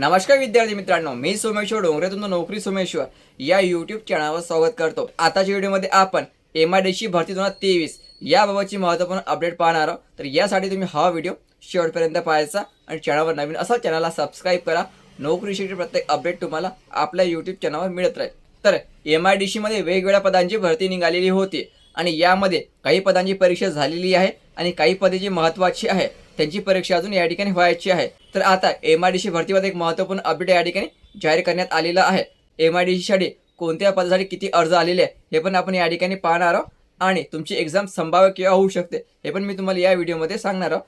नमस्कार विद्यार्थी मित्रांनो मी सोमेश्वर डोंगरेतून नोकरी सोमेश्वर. या यूट्यूब चॅनलवर स्वागत करतो. आताच्या व्हिडिओमध्ये आपण एम आय डी सी भरती दोन हजार तेवीस याबाबतची महत्त्वपूर्ण अपडेट पाहणार आहोत. तर यासाठी तुम्ही हा व्हिडिओ शेवटपर्यंत पाहायचा आणि चॅनलवर नवीन असा चॅनलला सबस्क्राईब करा. नोकरीसाठी प्रत्येक अपडेट तुम्हाला आपल्या यूट्यूब चॅनलवर मिळत राहील. तर एम आय डी सीमध्ये वेगवेगळ्या पदांची भरती निघालेली होती आणि यामध्ये काही पदांची परीक्षा झालेली आहे आणि काही पदे जी महत्त्वाची आहे. त्यांची परीक्षा अजून या ठिकाणी व्हायची आहे. तर आता एम आय डी सी भरतीमध्ये एक महत्त्वपूर्ण अपडेट या ठिकाणी जाहीर करण्यात आलेलं आहे. एम आय डी सीसाठी कोणत्या पदासाठी किती अर्ज आलेले आहे हे पण आपण या ठिकाणी पाहणार आहोत. आणि तुमची एक्झाम संभाव्य किंवा होऊ शकते हे पण मी तुम्हाला या व्हिडिओमध्ये सांगणार आहोत.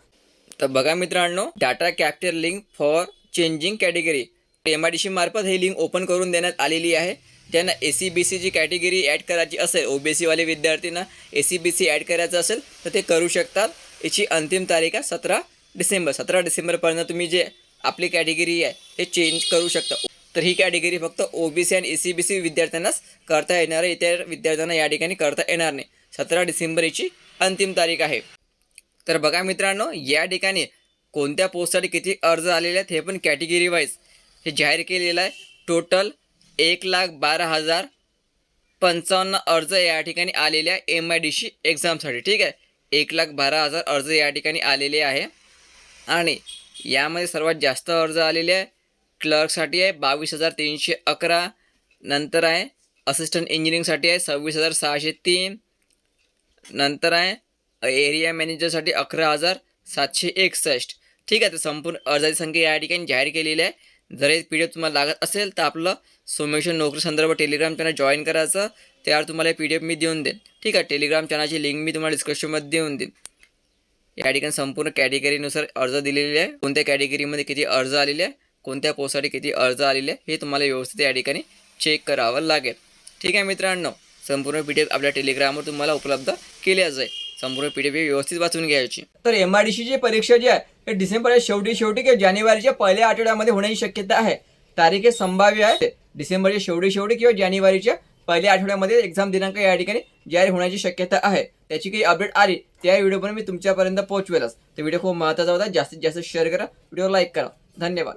तर बघा मित्रांनो data capture link for changing category M I D C मार्फत ही लिंक ओपन करून देण्यात आलेली आहे. त्यांना ए सी बी सीची कॅटेगरी ॲड करायची असेल ओ बी सीवाले विद्यार्थ्यांना A C B C add करायचं असेल तर ते करू शकतात. याची अंतिम तारीख आहे सतरा डिसेंबर. सतरा डिसेंबरपर्यंत तुम्ही जे आपली कॅटेगरी आहे ते चेंज करू शकता. तर ही कॅटेगरी फक्त ओ बी सी आणि ए सी बी सी विद्यार्थ्यांनाच करता येणार आहे. इतर विद्यार्थ्यांना या ठिकाणी करता येणार नाही. सतरा डिसेंबर याची अंतिम तारीख आहे. तर बघा मित्रांनो या ठिकाणी कोणत्या पोस्टसाठी किती अर्ज आलेले आहेत हे पण कॅटेगरी वाईज हे जाहीर केलेलं आहे. टोटल एक लाख बारा हजार पंचावन्न अर्ज या ठिकाणी आलेले आहे एम आय डी सी एक्झामसाठी ठीक आहे? एक लाख बारा हजार अर्ज या ठिकाणी आलेले आहे. आणि यामध्ये सर्वात जास्त अर्ज आलेले आहे. क्लर्कसाठी आहे बावीस हजार तीनशे अकरा. नंतर आहे असिस्टंट इंजिनिअरिंगसाठी आहे सव्वीस हजार सहाशे तीन. नंतर आहे एरिया मॅनेजरसाठी अकरा हजार सातशे एकसष्ट. ठीक आहे तर संपूर्ण अर्जाची संख्या या ठिकाणी जाहीर केलेली आहे. जर हे पी डी एफ तुम्हाला लागत असेल तर आपलं सोमेश्वर नोकरी संदर्भ टेलिग्राम चॅनल जॉईन करायचं. त्यावर तुम्हाला पी डी एफ मी देऊन देईन. ठीक आहे? टेलिग्राम चॅनलची लिंक मी तुम्हाला डिस्क्रिप्शनमध्ये देऊन देईन. या ठिकाणी संपूर्ण कॅटेगरीनुसार अर्ज दिलेले आहे. कोणत्या कॅटेगरीमध्ये किती अर्ज आलेले आहे? कोणत्या पोस्टसाठी किती अर्ज आलेले आहे? हे तुम्हाला व्यवस्थित या ठिकाणी चेक करावं लागेल. ठीक आहे मित्रांनो? संपूर्ण पी डी एफ आपल्या टेलिग्रामवर तुम्हाला उपलब्ध केल्या जाईल. संपूर्ण पी डी पी व्यवस्थित वाचून घ्यायची. तर एम आय डी सीची परीक्षा जी आहे डिसेंबरच्या शेवटी शेवटी किंवा जानेवारीच्या पहिल्या आठवड्यामध्ये होण्याची शक्यता आहे. तारीख हे संभाव्य आहे. डिसेंबरच्या शेवटी शेवटी किंवा जानेवारीच्या पहिल्या आठवड्यामध्ये एक्झाम दिनांक या ठिकाणी जाहीर होण्याची शक्यता आहे. त्याची काही अपडेट आली त्या व्हिडिओपर्यंत मी तुमच्यापर्यंत पोहोचवेलच. तर व्हिडिओ खूप महत्त्वाचा होता. जास्तीत जास्त शेअर करा. व्हिडिओ लाईक करा. धन्यवाद.